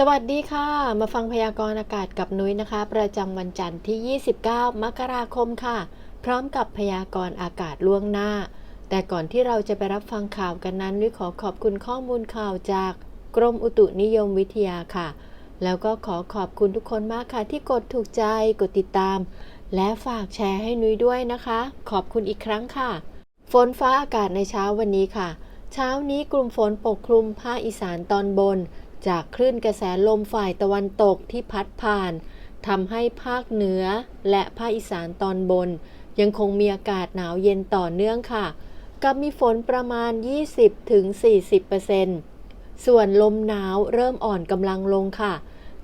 สวัสดีค่ะ มาฟังพยากรณ์อากาศกับนุ้ยนะคะ ประจำวันจันทร์ที่ 29 มกราคมค่ะ พร้อมกับพยากรณ์อากาศล่วงหน้า แต่ก่อนที่เราจะไปรับฟังข่าวกันนั้นนุ้ยขอขอบคุณข้อมูลข่าวจากกรมอุตุนิยมวิทยาค่ะ แล้วก็ขอขอบคุณทุกคนมากค่ะ ที่กดถูกใจกดติดตาม และฝากแชร์ให้นุ้ยด้วยนะคะ ขอบคุณอีกครั้งค่ะ ฝนฟ้าอากาศในเช้าวันนี้ค่ะ เช้านี้กลุ่มฝนปกคลุมภาคอีสานตอนบน จากคลื่นกระแสลมฝ่ายตะวันตกที่พัดผ่านทำให้ภาคเหนือและภาคอีสานตอนบน ยังคงมีอากาศหนาวเย็นต่อเนื่องค่ะ กับมีฝนประมาณ 20-40%ส่วนลมหนาวเริ่มอ่อนกำลังลงค่ะ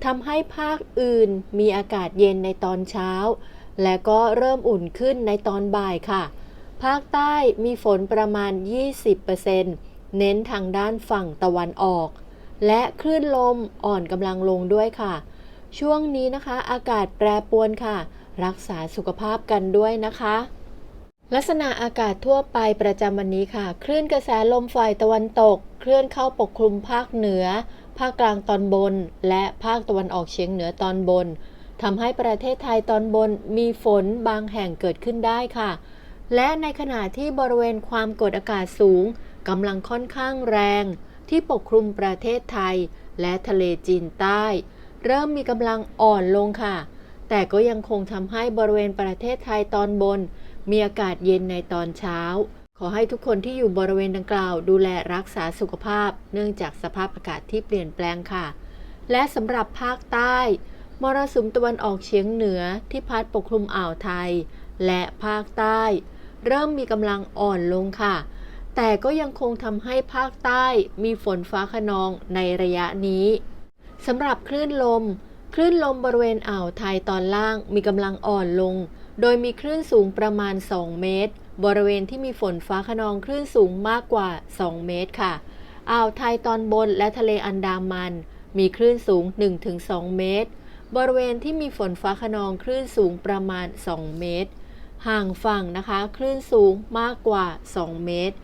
ทำให้ภาคอื่นมีอากาศเย็นในตอนเช้า และก็เริ่มอุ่นขึ้นในตอนบ่ายค่ะ ภาคใต้มีฝนประมาณ 20%เน้นทางด้านฝั่งตะวันออก และคลื่นลมอ่อนกำลังลงด้วยค่ะ ช่วงนี้นะคะ อากาศแปรปรวนค่ะ รักษาสุขภาพกันด้วยนะคะ ลักษณะอากาศทั่วไปประจำวันนี้ค่ะ คลื่นกระแสลมฝ่ายตะวันตก เคลื่อนเข้าปกคลุมภาคเหนือ ภาคกลางตอนบน และภาคตะวันออกเฉียงเหนือตอนบนทำให้ประเทศไทยตอนบนมีฝนบางแห่งเกิดขึ้นได้ค่ะ และในขณะที่บริเวณความกดอากาศสูงกำลังค่อนข้างแรง ที่ปกคลุมประเทศไทย และทะเลจีนใต้ เริ่มมีกำลังอ่อนลงค่ะ แต่ก็ยังคงทำให้บริเวณประเทศไทยตอนบน มีอากาศเย็นในตอนเช้า ขอให้ทุกคนที่อยู่บริเวณดังกล่าว ดูแลรักษาสุขภาพ เนื่องจากสภาพอากาศที่เปลี่ยนแปลงค่ะ และสำหรับภาคใต้มรสุมตะวันออกเฉียงเหนือที่พัดปกคลุมอ่าวไทย และภาคใต้ เริ่มมีกำลังอ่อนลงค่ะ แต่ก็ยังคงทำให้ภาคใต้มีฝนฟ้าขนองในระยะนี้สำหรับคลื่นลม คลื่นลมบริเวณอ่าวไทยตอนล่างมีกำลังอ่อนลง โดยมีคลื่นสูงประมาณ 2 เมตร บริเวณที่มีฝนฟ้าขนองคลื่นสูงมากกว่า 2 เมตรค่ะ อ่าวไทยตอนบนและทะเลอันดามัน มีคลื่นสูง 1-2 เมตร บริเวณที่มีฝนฟ้าขนองคลื่นสูงประมาณ 2 เมตร ห่างฝั่งนะคะ คลื่นสูงมากกว่า 2 เมตร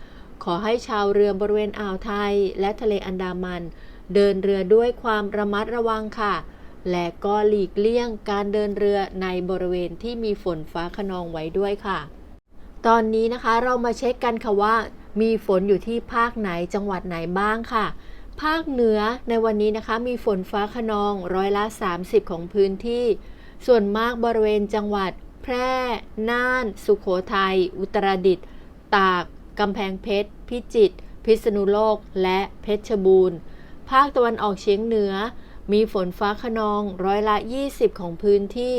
ขอให้ชาวเรือบริเวณอ่าวไทย และทะเลอันดามัน เดินเรือด้วยความระมัดระวังค่ะ และก็หลีกเลี่ยงการเดินเรือในบริเวณที่มีฝนฟ้าขนองไว้ด้วยค่ะ ตอนนี้นะคะเรามาเช็คกันค่ะว่า มีฝนอยู่ที่ภาคไหนจังหวัดไหนบ้างค่ะ ภาคเหนือในวันนี้นะคะ มีฝนฟ้าขนองร้อยละ 30 ของพื้นที่ ส่วนมากบริเวณจังหวัด แพร่ น่าน สุขโขทัย อุตรดิตถ์ ตาก กำแพงเพชร พิจิตร พิษณุโลก และเพชรบูรณ์ ภาคตะวันออกเฉียงเหนือ มีฝนฟ้าขนองร้อยละ 20 ของพื้นที่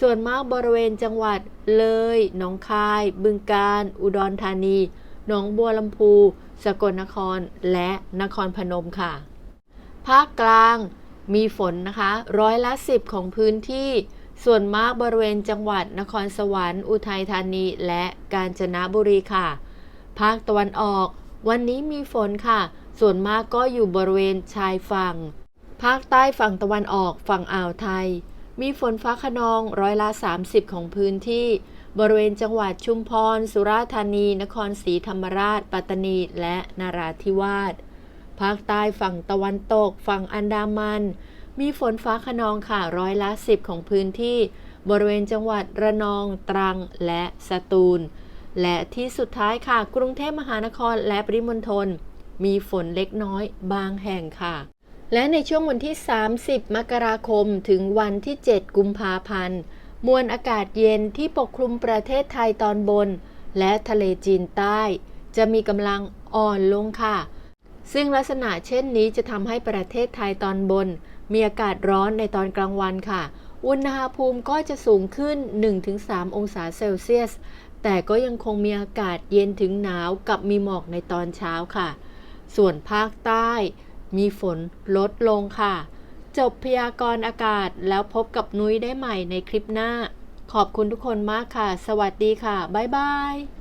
ส่วนมากบริเวณจังหวัด เลย หนองคาย บึงกาฬ อุดรธานี หนองบัวลำพู สกลนคร และนครพนมค่ะ ภาคกลาง มีฝนนะคะ ร้อยละ 10 ของพื้นที่ส่วนมากบริเวณจังหวัดนครสวรรค์ อุทัยธานี และกาญจนบุรีค่ะ ภาคตะวันออก วันนี้มีฝนค่ะ ส่วนมากก็อยู่บริเวณชายฝั่ง ภาคใต้ฝั่งตะวันออกฝั่งอ่าวไทย มีฝนฟ้าขนองร้อยละ 30 ของพื้นที่ บริเวณจังหวัดชุมพร สุราษฎร์ธานี นครศรีธรรมราช ปัตตานี และนาราธิวาส ภาคใต้ฝั่งตะวันตก ฝั่งอันดามัน มีฝนฟ้าขนองค่ะร้อยละ 10 ของพื้นที่ บริเวณจังหวัดระนอง ตรัง และสตูล และที่สุดท้ายค่ะ กรุงเทพมหานครและปริมณฑลมีฝนเล็กน้อยบางแห่งค่ะ และในช่วงวันที่ 30 มกราคมถึงวันที่ 7 กุมภาพันธ์ มวลอากาศเย็นที่ปกคลุมประเทศไทยตอนบน และทะเลจีนใต้ จะมีกำลังอ่อนลงค่ะ ซึ่งลักษณะเช่นนี้จะทำให้ประเทศไทยตอนบน มีอากาศร้อนในตอนกลางวันค่ะ อุณหภูมิก็จะสูงขึ้น 1-3 องศาเซลเซียส แต่ก็ยังคงมีอากาศเย็นถึงหนาวกับมีหมอกในตอนเช้าค่ะ ส่วนภาคใต้ มีฝนลดลงค่ะ จบพยากรณ์อากาศแล้วพบกับนุ้ยได้ใหม่ในคลิปหน้า ขอบคุณทุกคนมากค่ะ สวัสดีค่ะ บ๊ายบาย